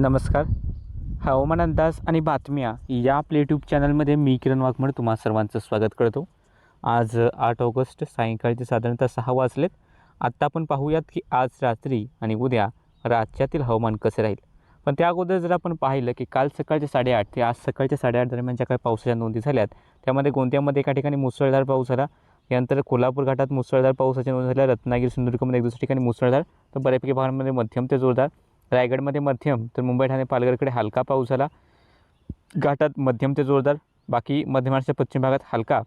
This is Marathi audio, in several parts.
नमस्कार. हवामान अंदाज आणि बातम्या या आपल्या यूट्यूब चॅनलमध्ये मी किरण वाघमड तुम्हा सर्वांचं स्वागत करतो. आज आठ ऑगस्ट सायंकाळचे साधारणतः सहा वाजलेत. आत्ता आपण पाहूयात की आज रात्री आणि उद्या राज्यातील हवामान कसे राहील. पण त्या अगोदर जर आपण पाहिलं की काल सकाळचे साडेआठ ते आज सकाळच्या साडेआठ दरम्यान ज्या काही पावसाच्या नोंदी झाल्यात त्यामध्ये गोंदियामध्ये एका ठिकाणी मुसळधार पाऊस झाला? यानंतर कोल्हापूर घाटात मुसळधार पावसाच्या नोंद झाल्या रत्नागिरी सिंधुदुर्गमध्ये एक दुसऱ्या ठिकाणी मुसळधार तर बऱ्यापैकी भागांमध्ये मध्यम ते जोरदार. रायगडमध्ये मध्यम तर मुंबई ठाणे पालघरकडे हलका पाऊस झाला. घाटात मध्यम ते जोरदार बाकी मध्य महाराष्ट्राच्या पश्चिम भागात हलका.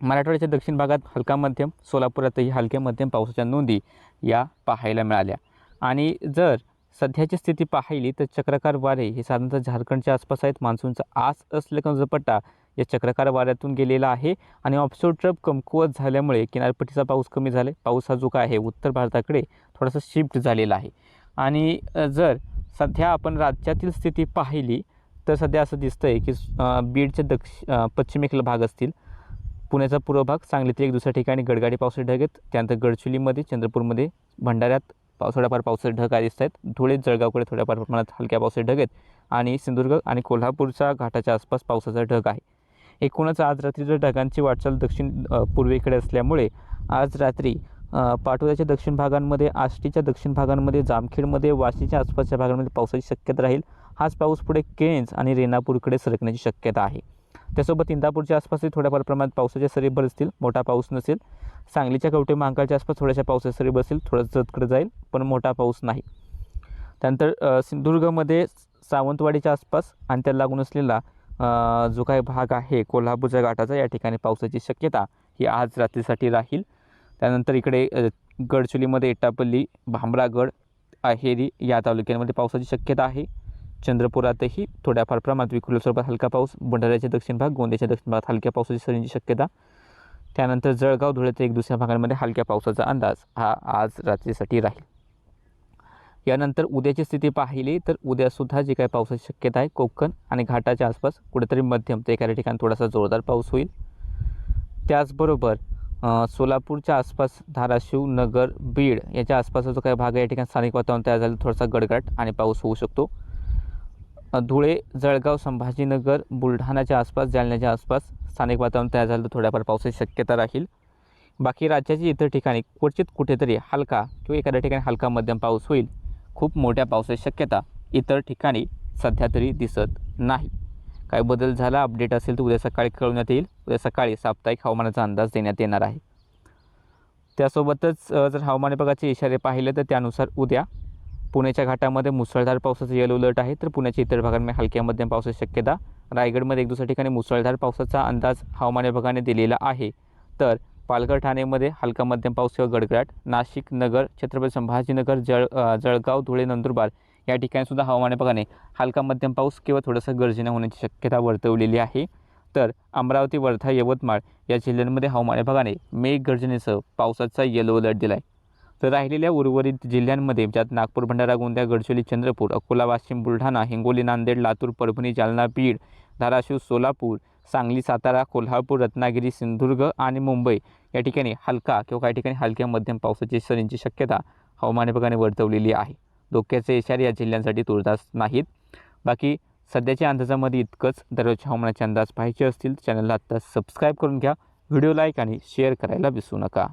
मराठवाड्याच्या दक्षिण भागात हलका मध्यम सोलापुरातही हलक्या मध्यम पावसाच्या नोंदी या पाहायला मिळाल्या. आणि जर सध्याची स्थिती पाहिली तर चक्रकार वारे हे साधारणतः झारखंडच्या आसपास आहेत. मान्सूनचा आस असलेला झपट्टा या चक्रकार वाऱ्यातून गेलेला आहे. आणि ऑफशोर ट्रप कमकुवत झाल्यामुळे किनारपट्टीचा पाऊस कमी झाला आहे पाऊस हा जो काय आहे उत्तर भारताकडे थोडासा शिफ्ट झालेला आहे. आणि जर सध्या आपण राज्यातील स्थिती पाहिली तर सध्या असं दिसतं आहे की बीडचे दक्ष अ, पश्चिमेकडील भाग असतील. पुण्याचा पूर्व भाग सांगलीतील एक दुसऱ्या ठिकाणी गडगाडी पावसाचे ढग आहेत. त्यानंतर गडचिरोलीमध्ये चंद्रपूरमध्ये भंडाऱ्यात पाव थोड्याफार पावसाचे ढग दिसत आहेत धुळे जळगावकडे थोड्याफार प्रमाणात हलक्या पावसाचे ढग आहेत. आणि सिंधुदुर्ग आणि कोल्हापूरच्या घाटाच्या आसपास पावसाचा ढग आहे. एकूणच आज रात्री जर ढगांची वाटचाल दक्षिण पूर्वेकडे असल्यामुळे आज रात्री अ, दक्षिण भागांमध्ये आष्टीच्या दक्षिण भागांमध्ये जामखेडमध्ये वाशीच्या आसपासच्या भागांमध्ये पावसाची शक्यता राहील. हाच पाऊस पुढे केंज आणि रेणापूरकडे सरकण्याची शक्यता आहे. त्यासोबत इंदापूरच्या आसपासही थोड्याफार प्रमाणात पावसाच्या सरी बरसतील. मोठा पाऊस नसेल. सांगलीच्या कवटे महाकाळच्या आसपास थोड्याशा पावसाच्या सरी बसेल थोडं जतकडे जाईल पण मोठा पाऊस नाही. त्यानंतर सिंधुदुर्गमध्ये सावंतवाडीच्या आसपास आणि त्याला लागून असलेला जो काही भाग आहे कोल्हापूरच्या घाटाचा या ठिकाणी पावसाची शक्यता ही आज रात्रीसाठी राहील. त्यानंतर इकडे अ, गडचिरोलीमध्ये एटापल्ली भांबरागड अहेरी या तालुक्यांमध्ये पावसाची शक्यता आहे. चंद्रपुरातही थोड्याफार प्रमाणात विखुरल्या स्वरूपात हलका पाऊस भंडाऱ्याच्या दक्षिण भाग गोंदियाच्या दक्षिण भागात हलक्या पावसाची सरींची शक्यता. त्यानंतर जळगाव धुळ्याच्या एक दुसऱ्या भागांमध्ये हलक्या पावसाचा अंदाज हा आज रात्रीसाठी राहील. यानंतर उद्याची स्थिती पाहिली तर उद्यासुद्धा जी काही पावसाची शक्यता आहे कोकण आणि घाटाच्या आसपास कुठेतरी मध्यम ते एखाद्या ठिकाणी थोडासा जोरदार पाऊस होईल. त्याचबरोबर सोलापूरच्या आसपास धाराशिव नगर बीड याच्या आसपासचा जो काही भाग आहे या ठिकाणी स्थानिक वातावरण तयार झालं थोडासा गडगडाट आणि पाऊस होऊ शकतो. धुळे जळगाव संभाजीनगर बुलढाण्याच्या आसपास जालन्याच्या आसपास स्थानिक वातावरण तयार झालं तर थोड्याफार पावसाची शक्यता राहील. बाकी राज्याची इतर ठिकाणी क्वचित कुठेतरी हलका किंवा एखाद्या ठिकाणी हलका मध्यम पाऊस होईल खूप मोठ्या पावसाची शक्यता इतर ठिकाणी सध्या तरी दिसत नाही. काय बदल झाला अपडेट असेल तर उद्या सकाळी कळवण्यात येईल. उद्या सकाळी साप्ताहिक हवामानाचा अंदाज देण्यात येणार आहे. त्यासोबतच जर हवामान विभागाचे इशारे पाहिले तर त्यानुसार उद्या पुण्याच्या घाटामध्ये मुसळधार पावसाचं येलो अलर्ट आहे. तर पुण्याच्या इतर भागांमध्ये हलक्या मध्यम पावसाची शक्यता. रायगडमध्ये एक दुसऱ्या ठिकाणी मुसळधार पावसाचा अंदाज हवामान विभागाने दिलेला आहे. तर पालघर ठाणेमध्ये हलका मध्यम पाऊस किंवा गडगडाट. नाशिक नगर छत्रपती संभाजीनगर जळ जळगाव धुळे नंदुरबार या ठिकाणीसुद्धा हवामान विभागाने हलका मध्यम पाऊस किंवा थोडासा गर्जना होण्याची शक्यता वर्तवलेली आहे. तर अमरावती वर्धा यवतमाळ या जिल्ह्यांमध्ये हवामान विभागाने मेघगर्जनेसह पावसाचा येलो अलर्ट दिला आहे तर राहिलेल्या उर्वरित जिल्ह्यांमध्ये ज्यात नागपूर भंडारा गोंदिया गडचिरोली चंद्रपूर अकोला वाशिम बुलढाणा हिंगोली नांदेड लातूर परभणी जालना बीड धाराशिव सोलापूर सांगली सातारा कोल्हापूर रत्नागिरी सिंधुदुर्ग आणि मुंबई या ठिकाणी हलका किंवा काही ठिकाणी हलक्या मध्यम पावसाची सरींची शक्यता हवामान विभागाने वर्तवलेली आहे. धोक्याचे इशारे या जिल्ह्यांसाठी तुळजास नाहीत. बाकी सध्याच्या अंदाजामध्ये इतकंच. दररोजच्या हवामानाचे अंदाज पाहायचे असतील चॅनलला आत्ता सबस्क्राईब करून घ्या. व्हिडिओ लाईक आणि शेअर करायला विसरू नका.